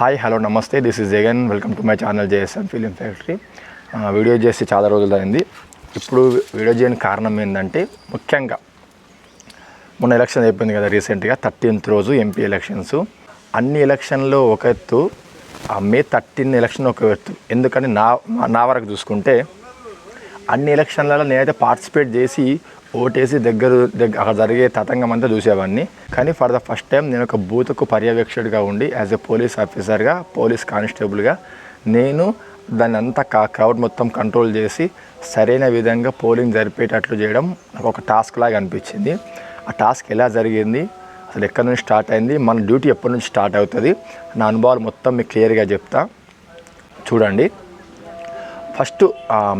Hi hello నమస్తే this is Jagan welcome to my channel JSN film factory video చేసి చాలా రోజులు అయింది ఇప్పుడు వీడియో చేయని కారణం ఏంటంటే ముఖ్యంగా మొన్న ఎలక్షన్ అయిపోయింది కదా రీసెంట్గా థర్టీన్త్ రోజు ఎంపీ ఎలక్షన్స్ అన్ని ఎలక్షన్లో ఒక ఎత్తు ఆ మే థర్టీన్ ఎలక్షన్ ఒక ఎత్తు. ఎందుకని నా నా వరకు చూసుకుంటే అన్ని ఎలక్షన్లలో నేనైతే పార్టిసిపేట్ చేసి ఓటేసి దగ్గర దగ్గర అక్కడ జరిగే తతంగం అంతా చూసేవాడిని. కానీ ఫర్ ద ఫస్ట్ టైం నేను ఒక బూత్కు పర్యవేక్షకుడిగా ఉండి యాజ్ ఎ పోలీస్ ఆఫీసర్గా పోలీస్ కానిస్టేబుల్గా నేను దాన్ని అంతా కా క్రౌడ్ మొత్తం కంట్రోల్ చేసి సరైన విధంగా పోలింగ్ జరిపేటట్లు చేయడం నాకు ఒక టాస్క్ లాగా అనిపించింది. ఆ టాస్క్ ఎలా జరిగింది? అసలు ఎక్కడి నుంచి స్టార్ట్ అయింది? మన డ్యూటీ ఎప్పటి నుంచి స్టార్ట్ అవుతుంది? నా అనుభవాలు మొత్తం మీకు క్లియర్గా చెప్తా. చూడండి. ఫస్ట్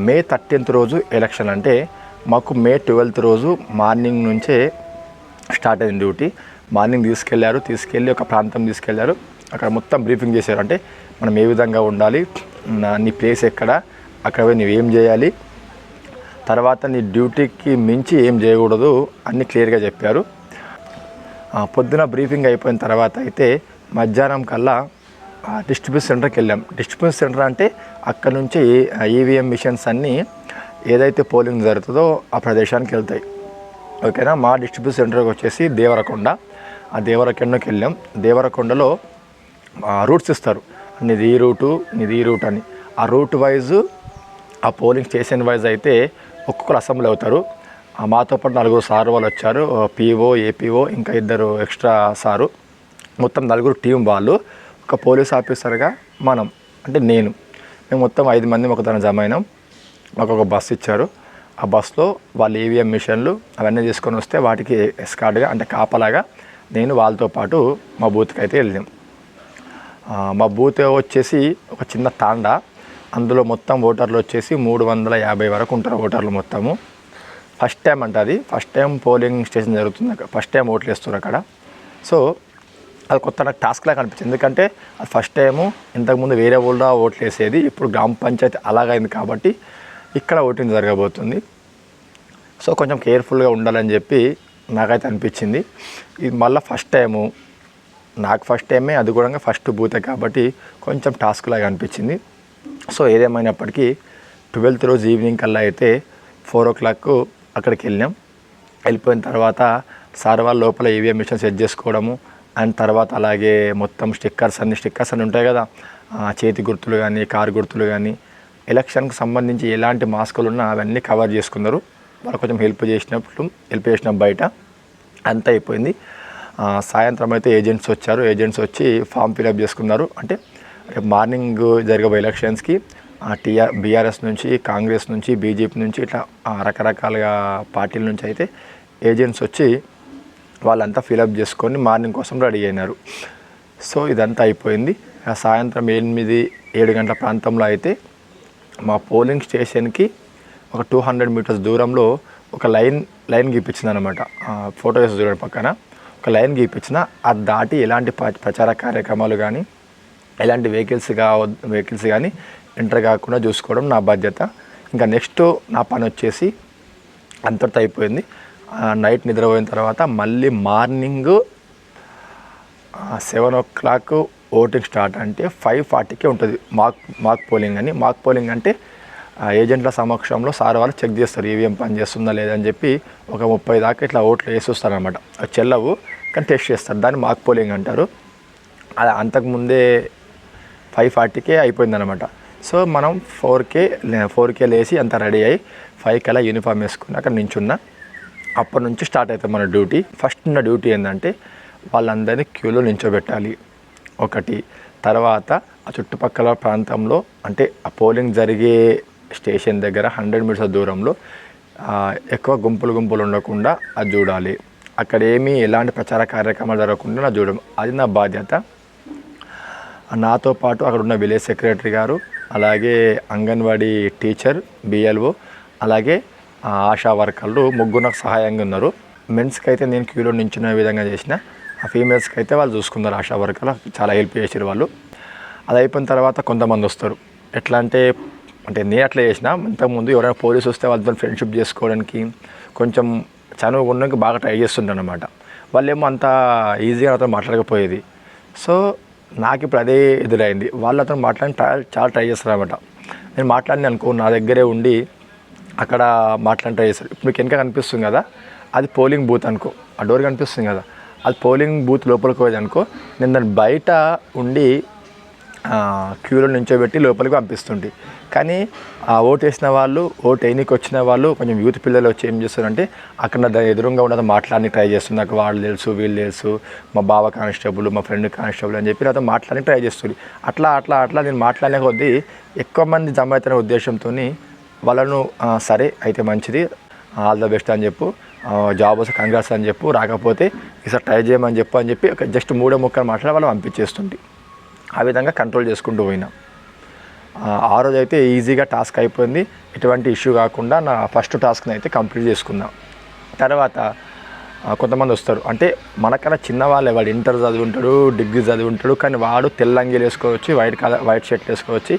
మే థర్టీన్త్ రోజు ఎలక్షన్ అంటే మాకు మే ట్వెల్త్ రోజు మార్నింగ్ నుంచే స్టార్ట్ అయింది డ్యూటీ. మార్నింగ్ తీసుకెళ్ళారు తీసుకెళ్ళి ఒక ప్రాంతం తీసుకెళ్ళారు. అక్కడ మొత్తం బ్రీఫింగ్ చేశారు. అంటే మనం ఏ విధంగా ఉండాలి నా నీ ప్లేస్ ఎక్కడ అక్కడ పోయి నువ్వు ఏం చేయాలి తర్వాత నీ డ్యూటీకి మించి ఏం చేయకూడదు అన్ని క్లియర్గా చెప్పారు. పొద్దున బ్రీఫింగ్ అయిపోయిన తర్వాత అయితే మధ్యాహ్నం కల్లా డిస్ట్రిబ్యూషన్ సెంటర్కి వెళ్ళాం. డిస్ట్రిబ్యూషన్ సెంటర్ అంటే అక్కడ నుంచి ఈవీఎం మిషన్స్ అన్నీ ఏదైతే పోలింగ్ జరుగుతుందో ఆ ప్రదేశానికి వెళ్తాయి. ఓకేనా? మా డిస్ట్రిబ్యూట్ సెంటర్కి వచ్చేసి దేవరకొండ. ఆ దేవరకొండకి వెళ్ళాం. దేవరకొండలో రూట్స్ ఇస్తారు. నీది ఈ రూటు నీది ఈ రూట్ అని. ఆ రూట్ వైజ్ ఆ పోలింగ్ స్టేషన్ వైజ్ అయితే ఒక్కొక్కరు అసెంబ్లీ అవుతారు. ఆ మాతో పాటు నలుగురు సార్ వాళ్ళు వచ్చారు. పీఓ ఏపీఓ ఇంకా ఇద్దరు ఎక్స్ట్రా సారు. మొత్తం నలుగురు టీం వాళ్ళు. ఒక పోలీస్ ఆఫీసర్గా మనం అంటే నేను. మేము మొత్తం ఐదు మంది ఒక తన జమ అయినాం మాకు ఒక బస్సు ఇచ్చారు. ఆ బస్సులో వాళ్ళు ఈవీఎం మిషన్లు అవన్నీ తీసుకొని వస్తే వాటికి ఎస్కార్డ్గా అంటే కాపలాగా నేను వాళ్ళతో పాటు మా బూత్కి అయితే వెళ్ళాం మా బూత్ వచ్చేసి ఒక చిన్న తాండా. అందులో మొత్తం ఓటర్లు వచ్చేసి మూడు వందల యాభై వరకు ఉంటారు ఓటర్లు మొత్తము. ఫస్ట్ టైం అంట అది. ఫస్ట్ టైం పోలింగ్ స్టేషన్ జరుగుతుంది అక్కడ. ఫస్ట్ టైం ఓట్లు వేస్తారు అక్కడ. సో అది కొత్త నాకు టాస్క్ లాగా అనిపించింది. ఎందుకంటే అది ఫస్ట్ టైము ఇంతకుముందు వేరే ఊళ్ళో ఓట్లు వేసేది. ఇప్పుడు గ్రామ పంచాయతీ అలాగైంది కాబట్టి ఇక్కడ ఓటింగ్ జరగబోతుంది. సో కొంచెం కేర్ఫుల్గా ఉండాలని చెప్పి నాకైతే అనిపించింది. ఇది మళ్ళీ ఫస్ట్ టైము నాకు ఫస్ట్ టైమే అది కూడా ఫస్ట్ బూతే కాబట్టి కొంచెం టాస్క్ లాగా అనిపించింది. సో ఏదేమైనప్పటికీ ట్వెల్త్ రోజు ఈవినింగ్ కల్లా అయితే ఫోర్ ఓ క్లాక్ అక్కడికి వెళ్ళాం వెళ్ళిపోయిన తర్వాత సార్ వాళ్ళ లోపల ఈవీఎం మిషన్ సెట్ చేసుకోవడము అండ్ తర్వాత అలాగే మొత్తం స్టిక్కర్స్ అన్ని స్టిక్కర్స్ అన్నీ ఉంటాయి కదా చేతి గుర్తులు కానీ కారు గుర్తులు కానీ ఎలక్షన్కి సంబంధించి ఎలాంటి మాస్కులు ఉన్నా అవన్నీ కవర్ చేసుకున్నారు. వాళ్ళు కొంచెం హెల్ప్ చేసినప్పుడు హెల్ప్ చేసిన బయట అంతా అయిపోయింది. సాయంత్రం అయితే ఏజెంట్స్ వచ్చారు. ఏజెంట్స్ వచ్చి ఫామ్ ఫిలప్ చేసుకున్నారు. అంటే రేపు మార్నింగ్ జరగబోయే ఎలక్షన్స్కి టీఆర్ బీఆర్ఎస్ నుంచి కాంగ్రెస్ నుంచి బీజేపీ నుంచి ఇట్లా రకరకాలుగా పార్టీల నుంచి అయితే ఏజెంట్స్ వచ్చి వాళ్ళంతా ఫిలప్ చేసుకొని మార్నింగ్ కోసం రెడీ అయినారు. సో ఇదంతా అయిపోయింది. ఆ సాయంత్రం ఎనిమిది ఏడు గంటల ప్రాంతంలో అయితే మా పోలింగ్ స్టేషన్కి ఒక టూ హండ్రెడ్ మీటర్స్ దూరంలో ఒక లైన్ లైన్ గీపించింది అనమాట ఫోటో వేసి చూడండి పక్కన. ఒక లైన్ గీపించిన అది దాటి ఎలాంటి ప్ర- ప్రచార కార్యక్రమాలు కానీ ఎలాంటి వెహికల్స్ కా వెహికల్స్ కానీ ఎంటర్ కాకుండా చూసుకోవడం నా బాధ్యత. ఇంకా నెక్స్ట్ నా పని వచ్చేసి అంతటితో అయిపోయింది. ఆ, నైట్ నిద్రపోయిన తర్వాత మళ్ళీ morning seven o'clock voting start అంటే ఫైవ్ ఫార్టీకే ఉంటుంది. మాక్ మాక్ పోలింగ్ అని. మాక్ పోలింగ్ అంటే ఏజెంట్ల సమక్షంలో సార్ వాళ్ళు చెక్ చేస్తారు ఈవీఎం పని చేస్తుందా లేదా అని చెప్పి ఒక ముప్పై దాకా ఇట్లా ఓట్లు వేసి అది చెల్లవు కానీ టెస్ట్ చేస్తారు. దాన్ని మాక్ పోలింగ్ అంటారు. అది అంతకుముందే ఫైవ్ ఫార్టీకే అయిపోయిందనమాట సో మనం ఫోర్కే ఫోర్కే లేచి అంత రెడీ అయ్యి ఫైవ్ కల్లా యూనిఫామ్ వేసుకుని అక్కడ నించున్నా. అప్పటి నుంచి స్టార్ట్ అవుతుంది మన డ్యూటీ. ఫస్ట్ ఉన్న డ్యూటీ ఏంటంటే వాళ్ళందరినీ క్యూలో నించోబెట్టాలి ఒకటి. తర్వాత ఆ చుట్టుపక్కల ప్రాంతంలో అంటే ఆ పోలింగ్ జరిగే స్టేషన్ దగ్గర హండ్రెడ్ మీటర్స్ దూరంలో ఎక్కువ గుంపులు గుంపులు ఉండకుండా అది చూడాలి. అక్కడ ఏమీ ఎలాంటి ప్రచార కార్యక్రమాలు జరగకుండా నా చూడడం. అది నా బాధ్యత. నాతో పాటు అక్కడ ఉన్న విలేజ్ సెక్రటరీ గారు అలాగే అంగన్వాడీ టీచర్ బిఎల్ఓ అలాగే ఆశా వర్కర్లు ముగ్గురు నాకు సహాయంగా ఉన్నారు. మెన్స్కి అయితే నేను క్యూలో నించున్న విధంగా చేసిన. ఆ ఫీమేల్స్కి అయితే వాళ్ళు చూసుకున్నారు ఆశా వర్కర్లు. చాలా హెల్ప్ చేసారు వాళ్ళు. అది అయిపోయిన తర్వాత కొంతమంది వస్తారు. ఎట్లా అంటే అంటే నేను అట్లా చేసిన. ఇంతకుముందు ఎవరైనా పోలీసు వస్తే వాళ్ళతో ఫ్రెండ్షిప్ చేసుకోవడానికి కొంచెం చనువు ఉండడానికి బాగా ట్రై చేస్తుంటాను అనమాట వాళ్ళు ఏమో అంత ఈజీగా అతను మాట్లాడకపోయేది. సో నాకు ఇప్పుడు అదే ఎదురైంది. వాళ్ళతో అతను ట్రై చాలా ట్రై చేస్తారు అనమాట నేను మాట్లాడిన అనుకో నా దగ్గరే ఉండి అక్కడ మాట్లాడి ట్రై చేస్తారు. ఇప్పుడు మీకు వెనక కనిపిస్తుంది కదా అది పోలింగ్ బూత్ అనుకో. ఆ డోర్ కనిపిస్తుంది కదా. అది పోలింగ్ బూత్ లోపలికి పోయేది అనుకో నేను దాన్ని బయట ఉండి క్యూలో నుంచోబెట్టి లోపలికి పంపిస్తుండే కానీ ఆ ఓటు వేసిన వాళ్ళు ఓటు వేయనికి వచ్చిన వాళ్ళు కొంచెం యూత్ పిల్లలు వచ్చి ఏం చేస్తారంటే అక్కడ దాని ఎదురుగా ఉన్నది మాట్లాడడానికి ట్రై చేస్తుంది నాకు వాళ్ళు తెలుసు వీళ్ళు తెలుసు మా బావ కానిస్టేబుల్ మా ఫ్రెండ్ కానిస్టేబుల్ అని చెప్పి నాతో మాట్లాడి ట్రై చేస్తుంది అట్లా అట్లా అట్లా నేను మాట్లాడిన కొద్దీ ఎక్కువ మంది జమ అవుతున్న ఉద్దేశంతో వాళ్ళను సరే అయితే మంచిది ఆల్ ద బెస్ట్ అని చెప్పు జాబ్ వస్తే కంగ్రాట్స్ అని చెప్పు రాకపోతే ఈసారి ట్రై చేయమని చెప్పు అని చెప్పి ఒక జస్ట్ మూడో ముక్కలు మాట్లాడి వాళ్ళు పంపించేస్తుంది. ఆ విధంగా కంట్రోల్ చేసుకుంటూ పోయినా. ఆ, రోజు అయితే ఈజీగా టాస్క్ అయిపోయింది. ఎటువంటి ఇష్యూ కాకుండా నా ఫస్ట్ టాస్క్ని అయితే కంప్లీట్ చేసుకున్నా. తర్వాత కొంతమంది వస్తారు. అంటే మనకన్నా చిన్నవాళ్ళే వాడు ఇంటర్ చదివి ఉంటాడు డిగ్రీ చదివి ఉంటాడు కానీ వాడు తెల్లంగీలు వేసుకోవచ్చు వైట్ కలర్ వైట్ షర్ట్ వేసుకోవచ్చు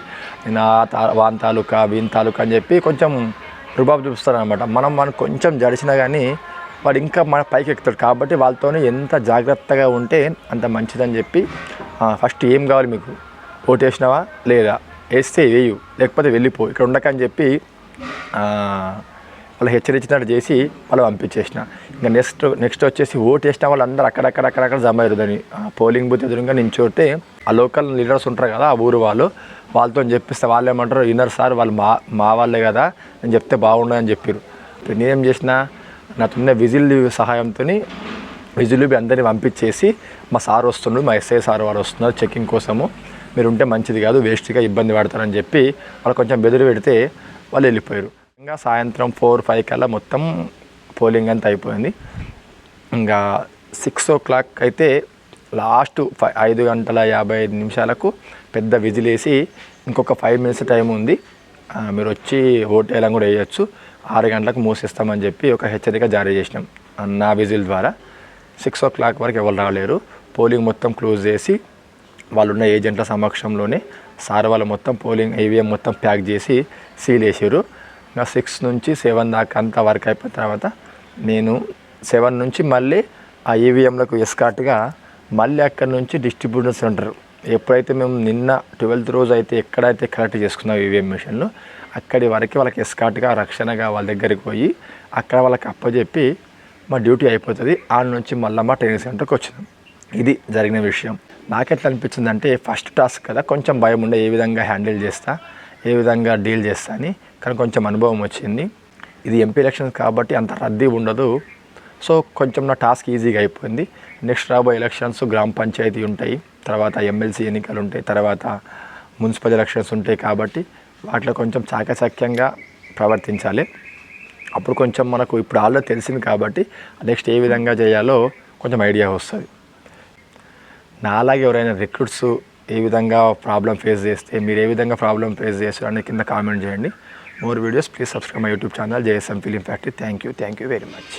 నేను ఆ తా వాన్ తాలూకా వీన్ తాలూకా అని చెప్పి కొంచెం రుబాబు చూపిస్తారు అనమాట మనం మనం కొంచెం జడిచినా కానీ వాడు ఇంకా మన పైకి ఎక్కుతాడు. కాబట్టి వాళ్ళతోనే ఎంత జాగ్రత్తగా ఉంటే అంత మంచిదని చెప్పి ఫస్ట్ ఏం కావాలి మీకు? ఓటు వేసినావా? లేదా? వేస్తే వేయు. లేకపోతే వెళ్ళిపో. ఇక్కడ ఉండకని చెప్పి వాళ్ళు హెచ్చరించినట్టు చేసి వాళ్ళు పంపించేసిన. ఇంకా నెక్స్ట్ నెక్స్ట్ వచ్చేసి ఓటు వేసిన వాళ్ళందరూ అక్కడక్కడ అక్కడక్కడ జమ అయ్యారు దాన్ని ఆ, పోలింగ్ బూత్ ఎదురుగా నించోటే ఆ లోకల్ లీడర్స్ ఉంటారు కదా ఆ ఊరు వాళ్ళు. వాళ్ళతో చెప్పిస్తే వాళ్ళు ఏమంటారు ఇన్నర్ సార్ వాళ్ళు మా మా వాళ్ళే కదా నేను చెప్తే బాగుండదని చెప్పారు ఇప్పుడు నేనేం చేసిన నాకున్న విజిల్ సహాయంతో విజిల్ అందరిని పంపించేసి మా సార్ వస్తున్నాడు మా ఎస్ఐ సార్ వారు వస్తున్నారు చెకింగ్ కోసము. మీరు ఉంటే మంచిది కాదు వేస్ట్గా ఇబ్బంది పడతారని చెప్పి వాళ్ళు కొంచెం బెదిరి పెడితే వాళ్ళు వెళ్ళిపోయారు. ఇంకా సాయంత్రం ఫోర్ ఫైవ్ కల్లా మొత్తం పోలింగ్ అంతా అయిపోయింది. ఇంకా సిక్స్ ఓ క్లాక్ అయితే లాస్ట్ ఫైవ్ ఐదు గంటల యాభై ఐదు నిమిషాలకు పెద్ద విజిల్ వేసి ఇంకొక ఫైవ్ మినిట్స్ టైం ఉంది. మీరు వచ్చి ఓటు కూడా వేయచ్చు. ఆరు గంటలకు మూసేస్తామని చెప్పి ఒక హెచ్చరిక జారీ చేసినాం. నా విజిల్ ద్వారా. సిక్స్ ఓ క్లాక్ వరకు ఎవరు రాలేరు. పోలింగ్ మొత్తం క్లోజ్ చేసి వాళ్ళున్న ఏజెంట్ల సమక్షంలోనే సార్ వాళ్ళు మొత్తం పోలింగ్ ఈవీఎం మొత్తం ప్యాక్ చేసి సీల్ వేసారు ఇంకా సిక్స్ నుంచి సెవెన్ దాకా అంతా వర్క్ అయిపోయిన తర్వాత నేను సెవెన్ నుంచి మళ్ళీ ఆ ఈవీఎంలకు ఎస్కాట్గా మళ్ళీ అక్కడి నుంచి డిస్ట్రిబ్యూటర్స్ ఉంటారు ఎప్పుడైతే మేము నిన్న ట్వెల్త్ రోజు అయితే ఎక్కడైతే కలెక్ట్ చేసుకున్నాం ఈవీఎం మిషన్లు అక్కడి వరకు వాళ్ళకి ఎస్కాట్గా రక్షణగా వాళ్ళ దగ్గరికి పోయి అక్కడ వాళ్ళకి అప్పచెప్పి మా డ్యూటీ అయిపోతుంది. ఆడ నుంచి మళ్ళీ మా ట్రైనింగ్ సెంటర్కి వచ్చినాం. ఇది జరిగిన విషయం. నాకెట్లా అనిపించింది అంటే ఫస్ట్ టాస్క్ కదా కొంచెం భయం ఉండే ఏ విధంగా హ్యాండిల్ చేస్తా ఏ విధంగా డీల్ చేస్తా అని కానీ కొంచెం అనుభవం వచ్చింది. ఇది ఎంపీ ఎలక్షన్స్ కాబట్టి అంత రద్దీ ఉండదు. సో కొంచెం నా టాస్క్ ఈజీగా అయిపోయింది. నెక్స్ట్ రాబోయే ఎలక్షన్స్ గ్రామ పంచాయతీ ఉంటాయి. తర్వాత ఎమ్మెల్సీ ఎన్నికలు ఉంటాయి తర్వాత మున్సిపల్ ఎలక్షన్స్ ఉంటాయి కాబట్టి వాటిలో కొంచెం చాకచక్యంగా ప్రవర్తించాలి. అప్పుడు కొంచెం మనకు ఇప్పుడు ఆల్రెడీ తెలిసింది కాబట్టి నెక్స్ట్ ఏ విధంగా చేయాలో కొంచెం ఐడియా వస్తుంది. నాలాగే ఎవరైనా రిక్రూట్స్ ఏ విధంగా ప్రాబ్లం ఫేస్ చేస్తే మీరు ఏ విధంగా ప్రాబ్లం ఫేస్ చేస్తారు కింద కామెంట్ చేయండి. More videos please subscribe my YouTube channel JSM film factory. Thank you thank you very much.